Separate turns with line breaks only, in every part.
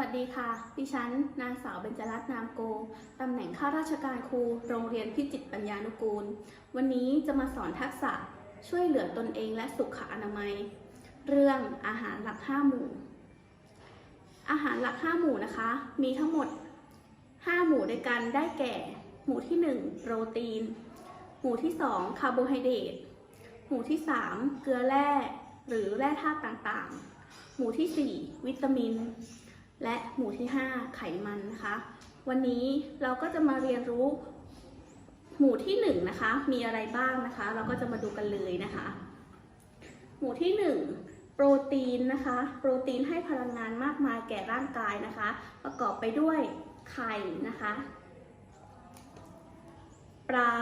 วัสดิฉัน นางสาวเบญจรัตน์นามโก ตำแหน่งข้าราชการครู โรงเรียนพิจิตรปัญญานุกูล วันนี้จะมาสอนทักษะช่วยเหลือตนเองและสุขอนามัย เรื่องอาหารหลักห้าหมู่ อาหารหลักห้าหมู่นะคะ มีทั้งหมด 5 หมู่ด้วยกัน ได้แก่ หมู่ที่ 1 โปรตีน หมู่ที่ 2 คาร์โบไฮเดรต หมู่ที่ 3 เกลือแร่ หรือแร่ธาตุต่างๆ หมู่ที่ 4 วิตามิน และหมู่ที่ 5 ไขมันนะคะ วันนี้เราก็จะมาเรียนรู้ หมู่ที่1นะคะมีอะไรบ้างนะคะ เราก็จะมาดูกันเลยนะคะ หมู่ที่ 1 โปรตีนนะคะ โปรตีนให้พลังงานมากมายแก่ร่างกายนะคะ ประกอบไปด้วยไข่นะคะ ปลา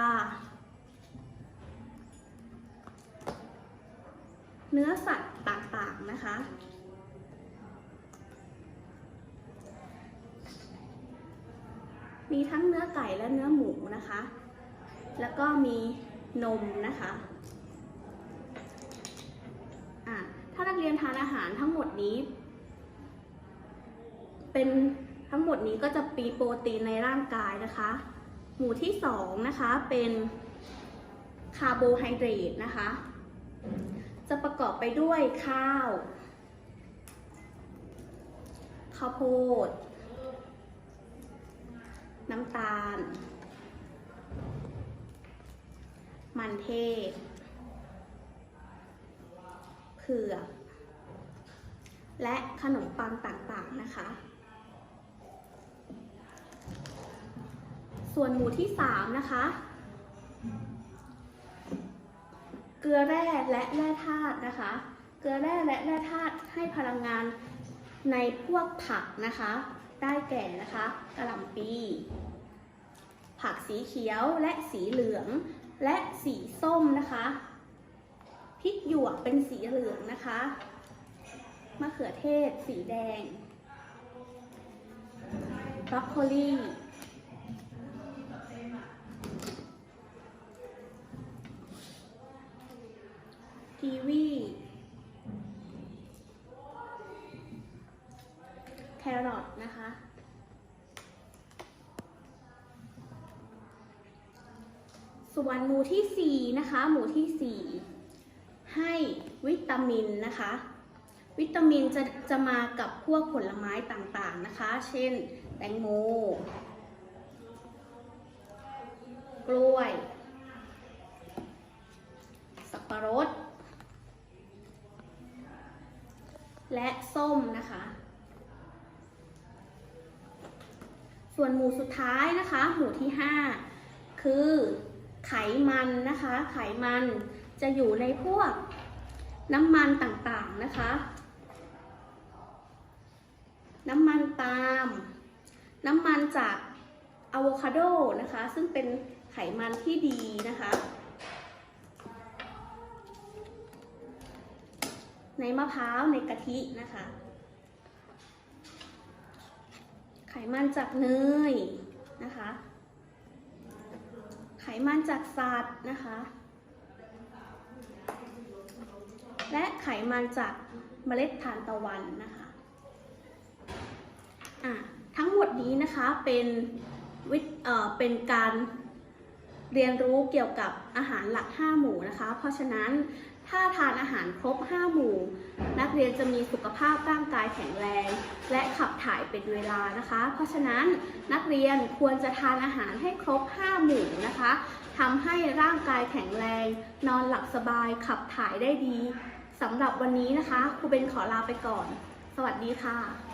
เนื้อสัตว์ต่างๆนะคะ มีทั้งเนื้อไก่และเนื้อหมูนะคะ แล้วก็มีนมนะคะะถ้านักเรียนทานอาหารทั้งหมดนี้ เป็นทั้งหมดนี้ก็จะมีโปรตีนในร่างกายนะคะ หมู่ที่สองนะคะเป็นคาร์โบไฮเดรตนะคะ จะประกอบไปด้วยข้าว ข้าวโพด น้ำตาล มันเทศเผือกและขนมปังต่างๆนะคะ ส่วนหมู่ที่ 3 นะคะ เกลือแร่และแร่ธาตุนะคะ เกลือแร่และแร่ธาตุให้พลังงานในพวกผักนะคะ ได้แก่นะคะกระหล่ำปี ผักสีเขียวและสีเหลืองและสีส้มนะคะพริกหยวกเป็นสีเหลืองนะคะมะเขือเทศสีแดงบรอกโคลีกีวีแครอทนะคะ ส่วนหมู่ที่ 4 นะคะ หมู่ที่ 4 ให้วิตามินนะคะ วิตามินจะจะมากับพวกผลไม้ต่างๆนะคะ เช่น แตงโม กล้วย สับปะรด และส้มนะคะส่วนหมู่สุดท้ายนะคะ หมู่ที่ 5 คือ ไขมันนะคะ ไขมันจะอยู่ในพวกน้ำมันต่างๆนะคะ น้ำมันปาล์มน้ำมันจากอะโวคาโดนะคะ ซึ่งเป็นไขมันที่ดีนะคะ ในมะพร้าวในกะทินะคะ ไขมันจากเนยนะคะ ไขมันจากสัตว์นะคะ และไขมันจากเมล็ดทานตะวันนะคะอะทั้งหมดนี้นะคะเป็นวิเอ่อเป็นการ เรียนรู้เกี่ยวกับอาหารหลัก 5 หมู่นะคะ เพราะฉะนั้นถ้าทานอาหารครบ 5 หมู่ นักเรียนจะมีสุขภาพร่างกายแข็งแรง และขับถ่ายเป็นเวลานะคะ เพราะฉะนั้นนักเรียนควรจะทานอาหารให้ครบ 5 หมู่นะคะทำให้ร่างกายแข็งแรง นอนหลับสบายขับถ่ายได้ดีสำหรับวันนี้นะคะครูเบนขอลาไปก่อน สวัสดีค่ะ